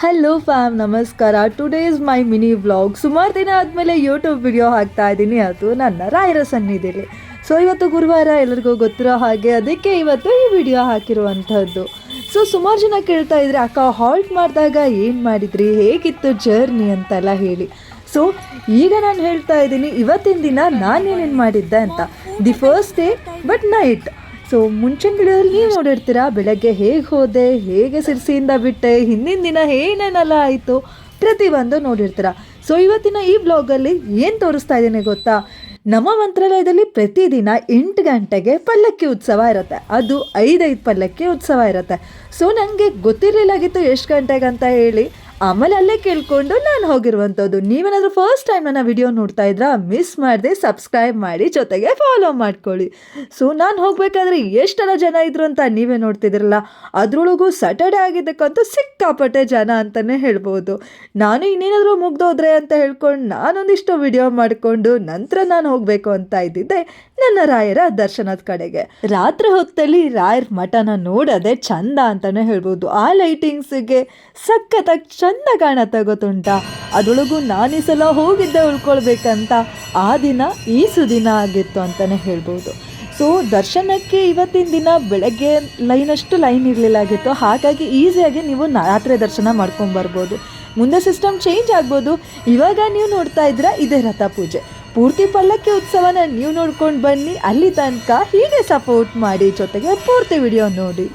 Hello fam ನಮಸ್ಕಾರ today is my mini vlog ಸುಮಾರು ದಿನ ಆದಮೇಲೆ ಯೂಟ್ಯೂಬ್ ವಿಡಿಯೋ ಹಾಕ್ತಾ ಇದ್ದೀನಿ. ಅದು ನನ್ನ ರಾಯರ ಸನ್ನಿಧಿಲಿ. ಸೊ ಇವತ್ತು ಗುರುವಾರ ಎಲ್ಲರಿಗೂ ಗೊತ್ತಿರೋ ಹಾಗೆ ಅದಕ್ಕೆ ಇವತ್ತು ಈ ವಿಡಿಯೋ ಹಾಕಿರುವಂಥದ್ದು ಸೊ ಸುಮಾರು ಜನ ಕೇಳ್ತಾ ಇದ್ರೆ, ಅಕ್ಕ ಹಾಲ್ಟ್ ಮಾಡಿದಾಗ ಏನು ಮಾಡಿದ್ರಿ? ಹೇಗಿತ್ತು ಜರ್ನಿ ಅಂತೆಲ್ಲ ಹೇಳಿ. ಸೊ ಈಗ ನಾನು ಹೇಳ್ತಾ ಇದ್ದೀನಿ, ಇವತ್ತಿನ ದಿನ ನಾನೇನೇನು ಮಾಡಿದ್ದೆ ಅಂತ. The first day but night so ಮುಂಚಿನ ವಿಡಿಯೋದಲ್ಲಿ ನೀವು ನೋಡಿರ್ತೀರಾ, ಬೆಳಗ್ಗೆ ಹೇಗೆ ಹೋದೆ, ಹೇಗೆ ಸಿರ್ಸಿಯಿಂದ ಬಿಟ್ಟೆ, ಹಿಂದಿನ ದಿನ ಏನೇನೆಲ್ಲ ಆಯಿತು, ಪ್ರತಿಯೊಂದು ನೋಡಿರ್ತೀರಾ. ಸೊ ಇವತ್ತಿನ ಈ ಬ್ಲಾಗಲ್ಲಿ ಏನು ತೋರಿಸ್ತಾ ಇದ್ದೀನಿ ಗೊತ್ತಾ? ನಮ್ಮ ಮಂತ್ರಾಲಯದಲ್ಲಿ ಪ್ರತಿದಿನ ಎಂಟು ಗಂಟೆಗೆ ಪಲ್ಲಕ್ಕಿ ಉತ್ಸವ ಇರುತ್ತೆ. ಅದು ಐದೈದು ಪಲ್ಲಕ್ಕಿ ಉತ್ಸವ ಇರುತ್ತೆ. ಸೊ ನನಗೆ ಗೊತ್ತಿರಲಿಲ್ಲಾಗಿತ್ತು ಎಷ್ಟು ಗಂಟೆಗೆ ಅಂತ ಹೇಳಿ. ಆಮೇಲೆ ಅಲ್ಲೇ ಕೇಳಿಕೊಂಡು ನಾನು ಹೋಗಿರುವಂಥದ್ದು. ನೀವೇನಾದರೂ ಫಸ್ಟ್ ಟೈಮ್ ನನ್ನ ವಿಡಿಯೋ ನೋಡ್ತಾ ಇದ್ರಾ ಮಿಸ್ ಮಾಡದೆ ಸಬ್ಸ್ಕ್ರೈಬ್ ಮಾಡಿ ಜೊತೆಗೆ ಫಾಲೋ ಮಾಡ್ಕೊಳ್ಳಿ. ಸೊ ನಾನು ಹೋಗಬೇಕಾದ್ರೆ ಎಷ್ಟೆಲ್ಲ ಜನ ಇದ್ರು ಅಂತ ನೀವೇ ನೋಡ್ತಿದ್ರಲ್ಲ ಅದರೊಳಗೂ ಸ್ಯಾಟರ್ಡೆ ಆಗಿದ್ದಕ್ಕಂತೂ ಸಿಕ್ಕಾಪಟ್ಟೆ ಜನ ಅಂತಲೇ ಹೇಳ್ಬೋದು. ನಾನು ಇನ್ನೇನಾದರೂ ಮುಗ್ದೋದ್ರೆ ಅಂತ ಹೇಳ್ಕೊಂಡು ನಾನೊಂದಿಷ್ಟು ವಿಡಿಯೋ ಮಾಡಿಕೊಂಡು ನಂತರ ನಾನು ಹೋಗಬೇಕು ಅಂತ ಇದ್ದಿದ್ದೆ ನನ್ನ ರಾಯರ ದರ್ಶನದ ಕಡೆಗೆ. ರಾತ್ರಿ ಹೊತ್ತಲ್ಲಿ ರಾಯರ ಮಠನ ನೋಡೋದೇ ಚಂದ ಅಂತಲೇ ಹೇಳ್ಬೋದು. ಆ ಲೈಟಿಂಗ್ಸಿಗೆ ಸಖತ್ತಾಗಿ ಚಂದ ಕಾಣ ತಗೋತುಂಟ. ಅದರೊಳಗೂ ನಾನು ಸಲ ಹೋಗಿದ್ದೆ ಉಳ್ಕೊಳ್ಬೇಕಂತ ಆ ದಿನ ಈ ಸುದಿನ ಆಗಿತ್ತು ಅಂತಲೇ ಹೇಳ್ಬೋದು. ಸೊ ದರ್ಶನಕ್ಕೆ ಇವತ್ತಿನ ದಿನ ಬೆಳಗ್ಗೆ ಲೈನಷ್ಟು ಲೈನ್ ಇರಲಿಲ್ಲಾಗಿತ್ತು. ಹಾಗಾಗಿ ಈಸಿಯಾಗಿ ನೀವು ರಾತ್ರಿ ದರ್ಶನ ಮಾಡ್ಕೊಂಡ್ಬರ್ಬೋದು ಮುಂದೆ ಸಿಸ್ಟಮ್ ಚೇಂಜ್ ಆಗ್ಬೋದು. ಇವಾಗ ನೀವು ನೋಡ್ತಾ ಇದ್ರ ಇದೇ ರಥ ಪೂಜೆ. ಪೂರ್ತಿ ಪಲ್ಲಕ್ಕಿ ಉತ್ಸವನ ನೀವು ನೋಡ್ಕೊಂಡು ಬನ್ನಿ. ಅಲ್ಲಿ ತನಕ ಹೀಗೆ ಸಪೋರ್ಟ್ ಮಾಡಿ, ಜೊತೆಗೆ ಪೂರ್ತಿ ವಿಡಿಯೋ ನೋಡಿ.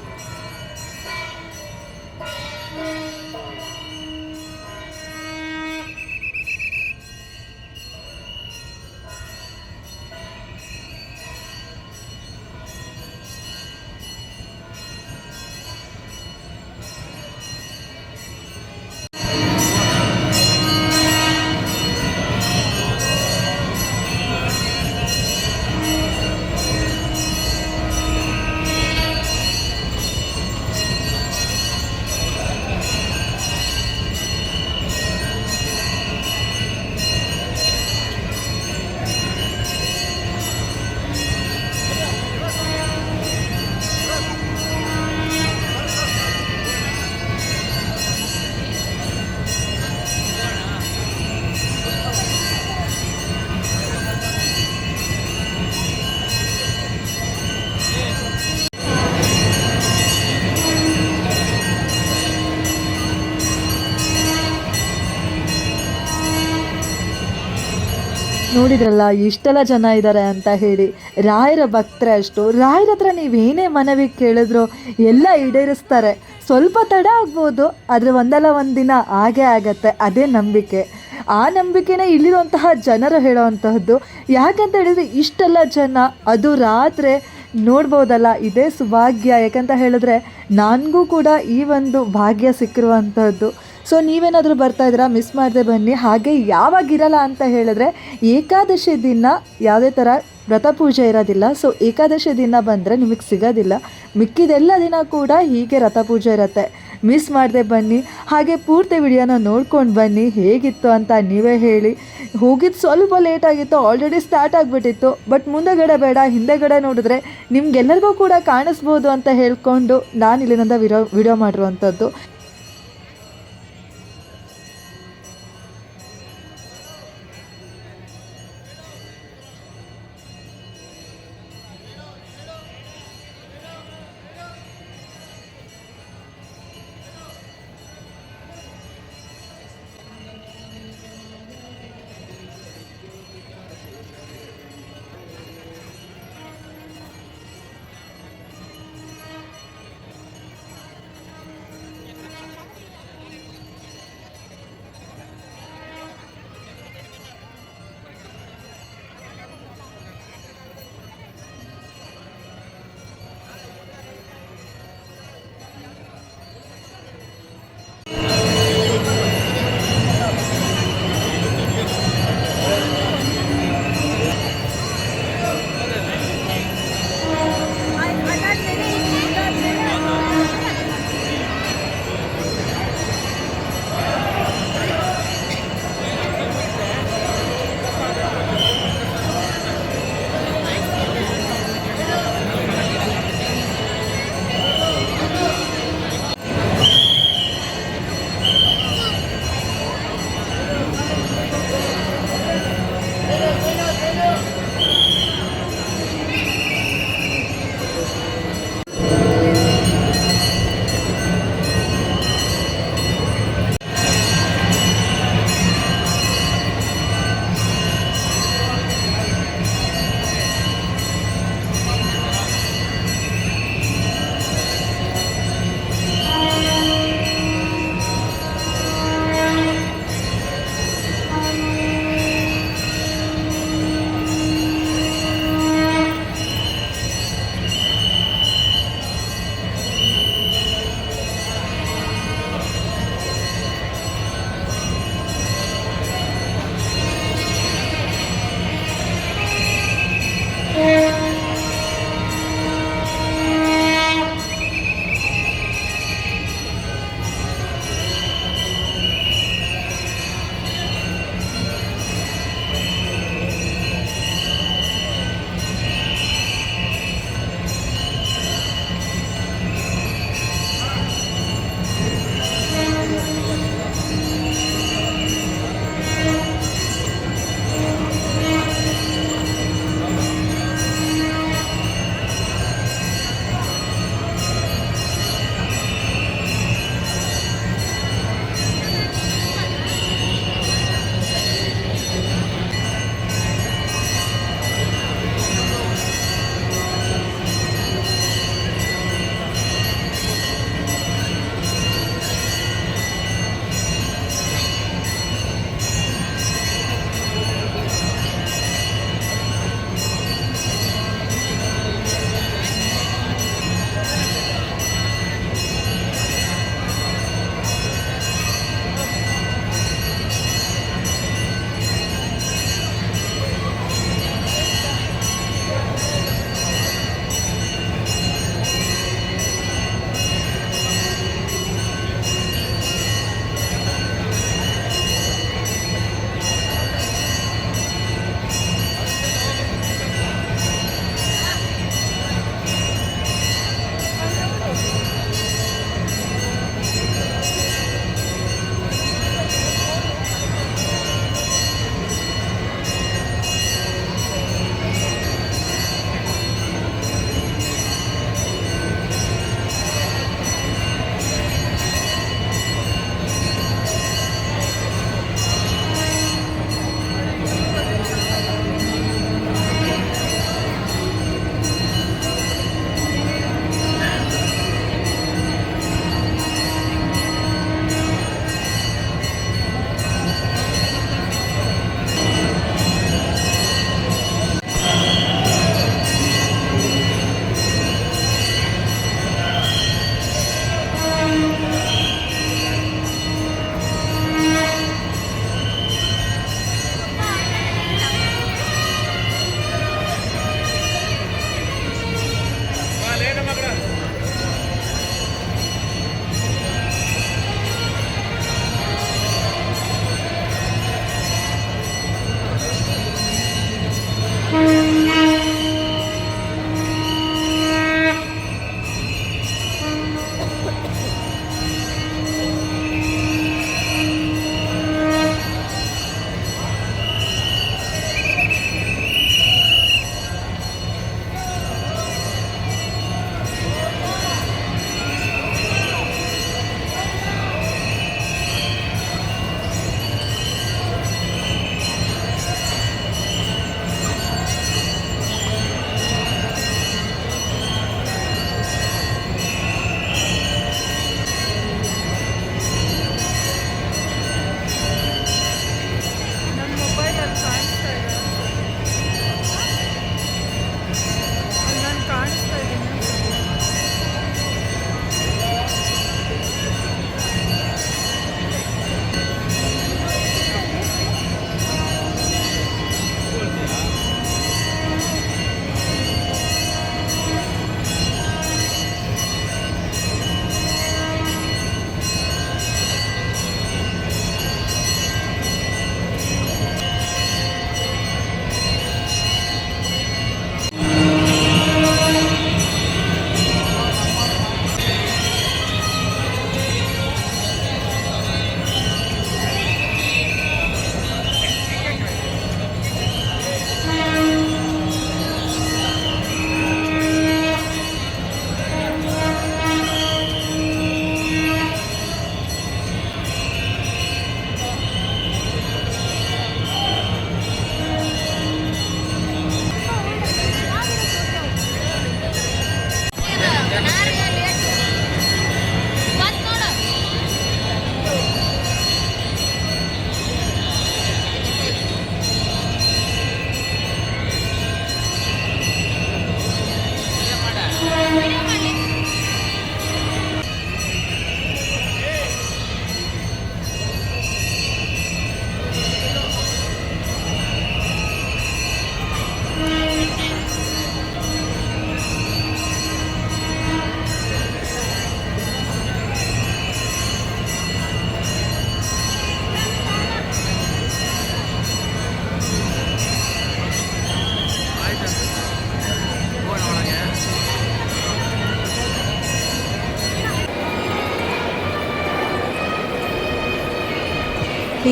ನೋಡಿದ್ರಲ್ಲ ಇಷ್ಟೆಲ್ಲ ಜನ ಇದ್ದಾರೆ ಅಂತ ಹೇಳಿ. ರಾಯರ ಭಕ್ತರೆ ಅಷ್ಟು. ರಾಯರ ಹತ್ರ ನೀವೇನೇ ಮನವಿ ಕೇಳಿದ್ರು ಎಲ್ಲ ಈಡೇರಿಸ್ತಾರೆ. ಸ್ವಲ್ಪ ತಡ ಆಗ್ಬೋದು, ಆದರೆ ಒಂದಲ್ಲ ಒಂದು ದಿನ ಆಗೇ ಆಗತ್ತೆ. ಅದೇ ನಂಬಿಕೆ. ಆ ನಂಬಿಕೆನೇ ಇಲ್ಲಿರುವಂತಹ ಜನರು ಹೇಳೋವಂತಹದ್ದು. ಯಾಕಂತ ಹೇಳಿದ್ರೆ ಇಷ್ಟೆಲ್ಲ ಜನ, ಅದು ರಾತ್ರಿ ನೋಡ್ಬೋದಲ್ಲ, ಇದೇ ಸುಭಾಗ್ಯ. ಯಾಕಂತ ಹೇಳಿದ್ರೆ, ನನಗೂ ಕೂಡ ಈ ಒಂದು ಭಾಗ್ಯ ಸಿಕ್ಕಿರುವಂಥದ್ದು ಸೊ ನೀವೇನಾದರೂ ಬರ್ತಾ ಇದ್ದೀರಾ? ಮಿಸ್ ಮಾಡದೆ ಬನ್ನಿ. ಹಾಗೆ ಯಾವಾಗ ಇರಲ್ಲ ಅಂತ ಹೇಳಿದ್ರೆ ಏಕಾದಶಿ ದಿನ ಯಾವುದೇ ಥರ ವ್ರತ ಪೂಜೆ ಇರೋದಿಲ್ಲ. ಸೊ ಏಕಾದಶಿ ದಿನ ಬಂದರೆ ನಿಮಗೆ ಸಿಗೋದಿಲ್ಲ. ಮಿಕ್ಕಿದೆಲ್ಲ ದಿನ ಕೂಡ ಹೀಗೆ ರಥ ಪೂಜೆ ಇರುತ್ತೆ. ಮಿಸ್ ಮಾಡದೆ ಬನ್ನಿ. ಹಾಗೆ ಪೂರ್ತಿ ವಿಡಿಯೋನ ನೋಡ್ಕೊಂಡು ಬನ್ನಿ. ಹೇಗಿತ್ತು ಅಂತ ನೀವೇ ಹೇಳಿ. ಹೋಗಿದ್ದು ಸ್ವಲ್ಪ ಲೇಟ್ ಆಗಿತ್ತು ಆಲ್ರೆಡಿ ಸ್ಟಾರ್ಟ್ ಆಗಿಬಿಟ್ಟಿತ್ತು. ಬಟ್ ಮುಂದೆಗಡೆ ಬೇಡ, ಹಿಂದೆಗಡೆ ನೋಡಿದ್ರೆ ನಿಮ್ಗೆಲ್ಲರಿಗೂ ಕೂಡ ಕಾಣಿಸ್ಬೋದು ಅಂತ ಹೇಳ್ಕೊಂಡು ನಾನು ಇಲ್ಲಿನಿಂದ ವಿಡಿಯೋ ವಿಡಿಯೋ ಮಾಡಿರುವಂಥದ್ದು.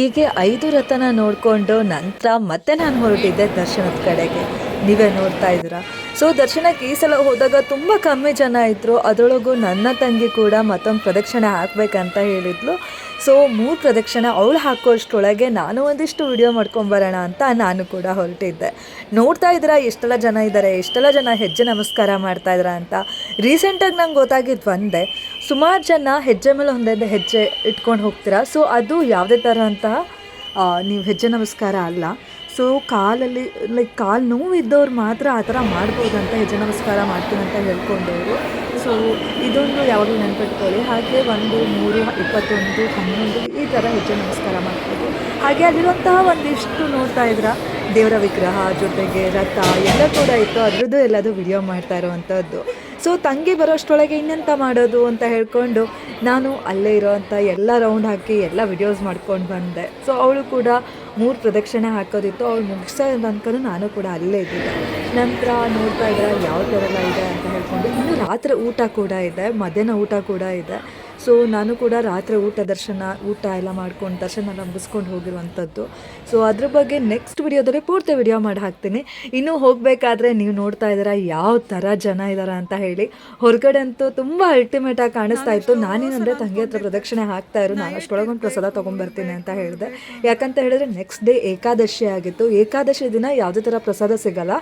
ಹೀಗೆ ಐದು ರಥನ ನೋಡಿಕೊಂಡು ನಂತರ ಮತ್ತೆ ನಾನು ಹೊರಟಿದ್ದೆ ದರ್ಶನದ ಕಡೆಗೆ. ನೀವೇ ನೋಡ್ತಾ ಇದ್ದೀರಾ? ಸೊ ದರ್ಶನಕ್ಕೆ ಈ ಸಲ ಹೋದಾಗ ತುಂಬ ಕಮ್ಮಿ ಜನ ಇದ್ದರು ಅದರೊಳಗೂ ನನ್ನ ತಂಗಿ ಕೂಡ ಮತ್ತೊಂದು ಪ್ರದಕ್ಷಿಣೆ ಹಾಕ್ಬೇಕಂತ ಹೇಳಿದ್ಲು. ಸೊ ಮೂರು ಪ್ರದಕ್ಷಿಣೆ ಅವಳು ಹಾಕೋಷ್ಟೊಳಗೆ ನಾನು ಒಂದಿಷ್ಟು ವಿಡಿಯೋ ಮಾಡ್ಕೊಂಬರೋಣ ಅಂತ ನಾನು ಕೂಡ ಹೊರಟಿದ್ದೆ. ನೋಡ್ತಾ ಇದ್ದೀರಾ? ಎಷ್ಟೆಲ್ಲ ಜನ ಇದ್ದಾರೆ? ಎಷ್ಟೆಲ್ಲ ಜನ ಹೆಜ್ಜೆ ನಮಸ್ಕಾರ ಮಾಡ್ತಾ ಇದ್ದಾರೆ ಅಂತ? ರೀಸೆಂಟಾಗಿ ನಂಗೆ ಗೊತ್ತಾಗಿದ್ದು ಒಂದೇ. ಸುಮಾರು ಜನ ಹೆಜ್ಜೆ ಮೇಲೆ ಒಂದೊಂದು ಹೆಜ್ಜೆ ಇಟ್ಕೊಂಡು ಹೋಗ್ತೀರಾ? ಸೊ ಅದು ಯಾವುದೇ ಥರ ಅಂತ ನೀವು ಹೆಜ್ಜೆ ನಮಸ್ಕಾರ ಅಲ್ಲ. ಸೊ ಕಾಲಲ್ಲಿ ಲೈಕ್ ಕಾಲು ನೋವು ಇದ್ದವ್ರು ಮಾತ್ರ ಆ ಥರ ಮಾಡ್ಬೋದಂತ ಹೆಜ್ಜೆ ನಮಸ್ಕಾರ ಮಾಡ್ತೀನಿ ಅಂತ ಹೇಳ್ಕೊಂಡವರು. ಸೊ ಇದೊಂದು ಯಾವಾಗಲೂ ನೆನ್ಪಿಟ್ಕೊಳ್ಳಿ. ಹಾಗೆ ಒಂದು, ಮೂರು, ಇಪ್ಪತ್ತೊಂದು, ಹನ್ನೊಂದು ಈ ಥರ ಹೆಜ್ಜೆ ನಮಸ್ಕಾರ ಮಾಡ್ಬೋದು. ಹಾಗೆ ಅಲ್ಲಿರುವಂತಹ ಒಂದಿಷ್ಟು ನೋಡ್ತಾ ಇದ್ರ ದೇವರ ವಿಗ್ರಹ ಜೊತೆಗೆ ರಥ, ಎಲ್ಲ ಕೂಡ ಇತ್ತು. ಅದರದ್ದು ಎಲ್ಲದು ವಿಡಿಯೋ ಮಾಡ್ತಾ ಇರೋವಂಥದ್ದು ಸೊ ತಂಗಿ ಬರೋಷ್ಟರೊಳಗೆ ಇನ್ನೆಂತ ಮಾಡೋದು ಅಂತ ಹೇಳ್ಕೊಂಡು ನಾನು ಅಲ್ಲೇ ಇರೋವಂಥ ಎಲ್ಲ ರೌಂಡ್ ಹಾಕಿ ಎಲ್ಲ ವಿಡಿಯೋಸ್ ಮಾಡ್ಕೊಂಡು ಬಂದೆ. ಸೊ ಅವಳು ಕೂಡ ಮೂರು ಪ್ರದಕ್ಷಿಣೆ ಹಾಕೋದಿತ್ತು. ಅವಳು ಮುಗಿಸ್ತಾ ಅಂದ್ಕೊಂಡು ನಾನು ಕೂಡ ಅಲ್ಲೇ ಇದ್ದಿದ್ದೆ ನಂತರ ನೋಡ್ತಾ ಇದ್ದ ಯಾವ ಥರ ಎಲ್ಲ ಇದೆ ಅಂತ ಹೇಳ್ಕೊಂಡು ಇನ್ನು ರಾತ್ರಿ ಊಟ ಕೂಡ ಇದೆ, ಮಧ್ಯಾಹ್ನ ಊಟ ಕೂಡ ಇದೆ. ಸೊ ನಾನು ಕೂಡ ರಾತ್ರಿ ಊಟ ದರ್ಶನ, ಊಟ ಎಲ್ಲ ಮಾಡ್ಕೊಂಡು ದರ್ಶನ ಎಲ್ಲ ಮುಗಿಸ್ಕೊಂಡು ಹೋಗಿರುವಂಥದ್ದು. ಸೊ ಅದ್ರ ಬಗ್ಗೆ ನೆಕ್ಸ್ಟ್ ವಿಡಿಯೋದಲ್ಲಿ ಪೂರ್ತಿ ವಿಡಿಯೋ ಮಾಡಿ ಹಾಕ್ತೀನಿ. ಇನ್ನೂ ಹೋಗಬೇಕಾದ್ರೆ ನೀವು ನೋಡ್ತಾ ಇದ್ದೀರ, ಯಾವ ಥರ ಜನ ಇದ್ದಾರ ಅಂತ ಹೇಳಿ. ಹೊರಗಡೆ ಅಂತೂ ತುಂಬ ಅಲ್ಟಿಮೇಟಾಗಿ ಕಾಣಿಸ್ತಾ ಇತ್ತು. ನಾನೇನಂದರೆ ತಂಗಿ ಹತ್ರ ಪ್ರದಕ್ಷಿಣೆ ಹಾಕ್ತಾ ಇರು, ನಾನು ಅಷ್ಟೊಳಗೊಂದು ಪ್ರಸಾದ ತೊಗೊಂಬರ್ತೀನಿ ಅಂತ ಹೇಳಿದೆ. ಯಾಕಂತ ಹೇಳಿದ್ರೆ ನೆಕ್ಸ್ಟ್ ಡೇ ಏಕಾದಶಿ ಆಗಿತ್ತು. ಏಕಾದಶಿ ದಿನ ಯಾವುದೇ ಥರ ಪ್ರಸಾದ ಸಿಗಲ್ಲ.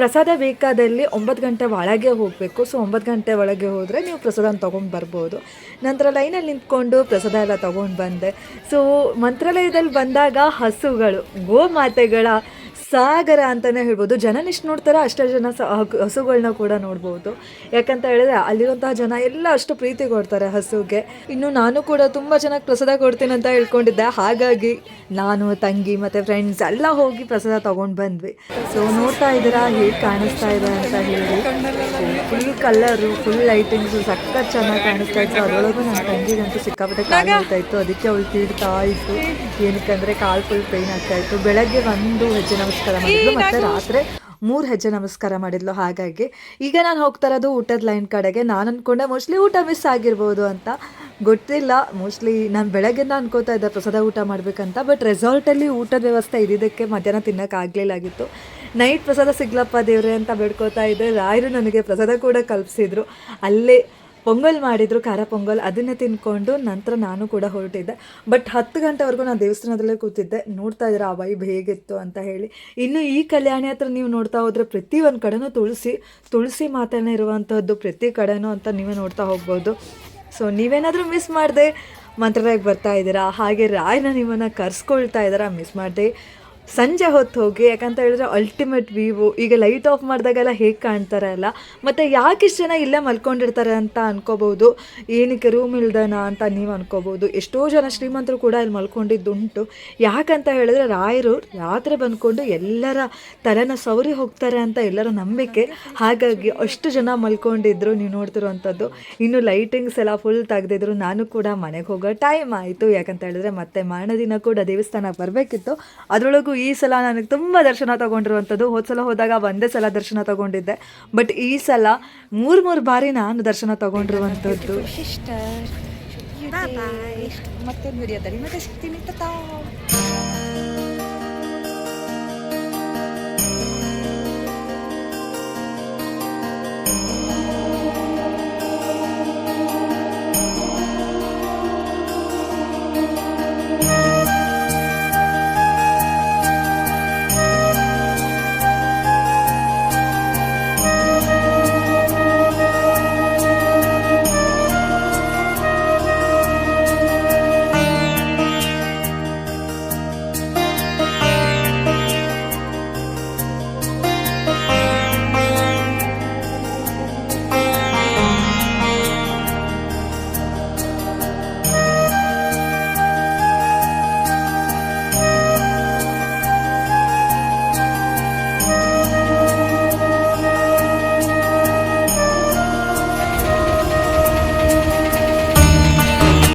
ಪ್ರಸಾದ ಬೇಕಾದಲ್ಲಿ ಒಂಬತ್ತು ಗಂಟೆ ಒಳಗೆ ಹೋಗಬೇಕು. ಸೊ ಒಂಬತ್ತು ಗಂಟೆ ಒಳಗೆ ಹೋದರೆ ನೀವು ಪ್ರಸಾದನ ತೊಗೊಂಡು ಬರ್ಬೋದು. ನಂತರ ಲೈನಲ್ಲಿ ನಿಂತ್ಕೊಂಡು ಪ್ರಸಾದ ಎಲ್ಲ ತೊಗೊಂಡು ಬಂದೆ. ಸೊ ಮಂತ್ರಾಲಯದಲ್ಲಿ ಬಂದಾಗ ಹಸುಗಳು, ಗೋಮಾತೆಗಳ ಸಾಗರ ಅಂತಲೇ ಹೇಳ್ಬೋದು. ಜನನ ಎಷ್ಟು ನೋಡ್ತಾರೆ ಅಷ್ಟೇ ಜನ ಸ ಹಸುಗಳನ್ನ ಕೂಡ ನೋಡ್ಬೋದು. ಯಾಕಂತ ಹೇಳಿದ್ರೆ ಅಲ್ಲಿರುವಂತಹ ಜನ ಎಲ್ಲ ಅಷ್ಟು ಪ್ರೀತಿ ಕೊಡ್ತಾರೆ ಹಸುಗೆ. ಇನ್ನು ನಾನು ಕೂಡ ತುಂಬ ಚೆನ್ನಾಗಿ ಪ್ರಸಾದ ಕೊಡ್ತೀನಿ ಅಂತ ಹೇಳ್ಕೊಂಡಿದ್ದೆ. ಹಾಗಾಗಿ ನಾನು ತಂಗಿ ಮತ್ತು ಫ್ರೆಂಡ್ಸ್ ಎಲ್ಲ ಹೋಗಿ ಪ್ರಸಾದ ತೊಗೊಂಡು ಬಂದ್ವಿ. ಸೊ ನೋಡ್ತಾ ಇದ್ದೀರಾ? ಹೇಗೆ ಕಾಣಿಸ್ತಾ ಇದೆ ಅಂತ ಹೇಳಿ. ಫುಲ್ ಕಲರು ಫುಲ್ ಲೈಟಿಂಗ್ಸು ಸಖತ್ ಚೆನ್ನಾಗಿ ಕಾಣಿಸ್ತಾ ಇತ್ತು. ಅದರೊಳಗೂ ನನ್ನ ತಂಗಿಗಂತೂ ಸಿಕ್ಕಾಪಟ್ಟೆ ಕಾಣಿಸ್ತಾ ಇತ್ತು. ಅದಕ್ಕೆ ಅವಳು ತೀಡ್ತಾ ಇತ್ತು ಕಾಲ್ ಕಾಲು ಫುಲ್ ಪೇಯ್ನ್ ಆಗ್ತಾ ಇತ್ತು. ಬೆಳಗ್ಗೆ ಒಂದು ಹೆಜ್ಜೆ ನಮಸ್ಕಾರ ಮಾಡಿದ್ಲು ಮತ್ತೆ ರಾತ್ರಿ ಮೂರು ಹೆಜ್ಜೆ ನಮಸ್ಕಾರ ಮಾಡಿದ್ಲು ಹಾಗಾಗಿ. ಈಗ ನಾನು ಹೋಗ್ತಾ ಇರೋದು ಊಟದ ಲೈನ್ ಕಡೆಗೆ. ನಾನು ಅಂದ್ಕೊಂಡೆ ಮೋಸ್ಟ್ಲಿ ಊಟ ಮಿಸ್ ಆಗಿರ್ಬೋದು ಅಂತ. ಗೊತ್ತಿಲ್ಲ ಮೋಸ್ಟ್ಲಿ ನಾನು ಬೆಳಗ್ಗೆಯಿಂದ ಅನ್ಕೋತಾ ಇದ್ದೆ ಪ್ರಸಾದ ಊಟ ಮಾಡ್ಬೇಕಂತ ಬಟ್ ರೆಸಾರ್ಟಲ್ಲಿ ಊಟದ ವ್ಯವಸ್ಥೆ ಇದ್ದಿದ್ದಕ್ಕೆ ಮಧ್ಯಾಹ್ನ ತಿನ್ನೋಕ್ಕಾಗಲಿಲ್ಲಾಗಿತ್ತು ನೈಟ್ ಪ್ರಸಾದ ಸಿಗ್ಲಪ್ಪ ದೇವ್ರೆ ಅಂತ ಬೇಡ್ಕೋತಾ ಇದ್ದೆ. ರಾಯರು ನನಗೆ ಪ್ರಸಾದ ಕೂಡ ಕಲ್ಪಿಸಿದ್ರು. ಅಲ್ಲೇ ಪೊಂಗಲ್ ಮಾಡಿದ್ರು, ಖಾರ ಪೊಂಗಲ್, ಅದನ್ನೇ ತಿನ್ಕೊಂಡು ನಂತರ ನಾನು ಕೂಡ ಹೊರಟಿದ್ದೆ. ಬಟ್ ಹತ್ತು ಗಂಟೆವರೆಗೂ ನಾನು ದೇವಸ್ಥಾನದಲ್ಲೇ ಕೂತಿದ್ದೆ. ನೋಡ್ತಾ ಇದ್ರೆ ಆ ವೈಬ್ ಹೇಗಿತ್ತು ಅಂತ ಹೇಳಿ. ಇನ್ನು ಈ ಕಲ್ಯಾಣಿ ಹತ್ರ ನೀವು ನೋಡ್ತಾ ಹೋದ್ರೆ ಪ್ರತಿ ಒಂದು ಕಡೆನೂ ತುಳಸಿ ತುಳಸಿ ಮಾತನ್ನ ಇರುವಂಥದ್ದು ಪ್ರತಿ ಕಡೆನೂ ಅಂತ ನೀವೇ ನೋಡ್ತಾ ಹೋಗ್ಬೋದು. ಸೊ ನೀವೇನಾದರೂ ಮಿಸ್ ಮಾಡಿದೆ? ಮಂತ್ರಾಲಯಕ್ಕೆ ಬರ್ತಾ ಇದ್ದೀರಾ? ಹಾಗೆ ರಾಯನ ನಿಮ್ಮನ್ನು ಕರ್ಸ್ಕೊಳ್ತಾ ಇದ್ದೀರಾ? ಮಿಸ್ ಮಾಡದೆ? ಸಂಜೆ ಹೊತ್ತು ಹೋಗಿ, ಯಾಕಂತ ಹೇಳಿದ್ರೆ ಅಲ್ಟಿಮೇಟ್ ವ್ಯೂ ಈಗ ಲೈಟ್ ಆಫ್ ಮಾಡಿದಾಗೆಲ್ಲ ಹೇಗೆ ಕಾಣ್ತಾರೆ ಅಲ್ಲ? ಮತ್ತು ಯಾಕೆ ಇಷ್ಟು ಜನ ಇಲ್ಲೇ ಮಲ್ಕೊಂಡಿರ್ತಾರೆ ಅಂತ ಅನ್ಕೋಬೋದು ಏನಕ್ಕೆ ರೂಮ್ ಇಲ್ದನ ಅಂತ ನೀವು ಅನ್ಕೋಬಹುದು? ಎಷ್ಟೋ ಜನ ಶ್ರೀಮಂತರು ಕೂಡ ಇಲ್ಲಿ ಮಲ್ಕೊಂಡಿದ್ದುಂಟು. ಯಾಕಂತ ಹೇಳಿದ್ರೆ ರಾಯರು ರಾತ್ರಿ ಬಂದ್ಕೊಂಡು ಎಲ್ಲರ ತಲೆನ ಸವರಿ ಹೋಗ್ತಾರೆ ಅಂತ ಎಲ್ಲರ ನಂಬಿಕೆ. ಹಾಗಾಗಿ ಅಷ್ಟು ಜನ ಮಲ್ಕೊಂಡಿದ್ರು ನೀವು ನೋಡ್ತಿರುವಂಥದ್ದು. ಇನ್ನು ಲೈಟಿಂಗ್ಸ್ ಎಲ್ಲ ಫುಲ್ ತೆಗೆದಿದ್ರು. ನಾನು ಕೂಡ ಮನೆಗೆ ಹೋಗೋ ಟೈಮ್ ಆಯಿತು. ಯಾಕಂತ ಹೇಳಿದ್ರೆ ಮತ್ತೆ ಮಾರನೇ ದಿನ ಕೂಡ ದೇವಸ್ಥಾನಕ್ಕೆ ಬರಬೇಕಿತ್ತು. ಅದರೊಳಗೂ ಈ ಸಲ ನನಗೆ ತುಂಬ ದರ್ಶನ ತೊಗೊಂಡಿರುವಂಥದ್ದು. ಹೋದ ಸಲ ಹೋದಾಗ ಒಂದೇ ಸಲ ದರ್ಶನ ತೊಗೊಂಡಿದ್ದೆ. ಬಟ್ ಈ ಸಲ ಮೂರು ಮೂರು ಬಾರಿ ನಾನು ದರ್ಶನ ತೊಗೊಂಡಿರುವಂಥದ್ದು. ಮತ್ತೆ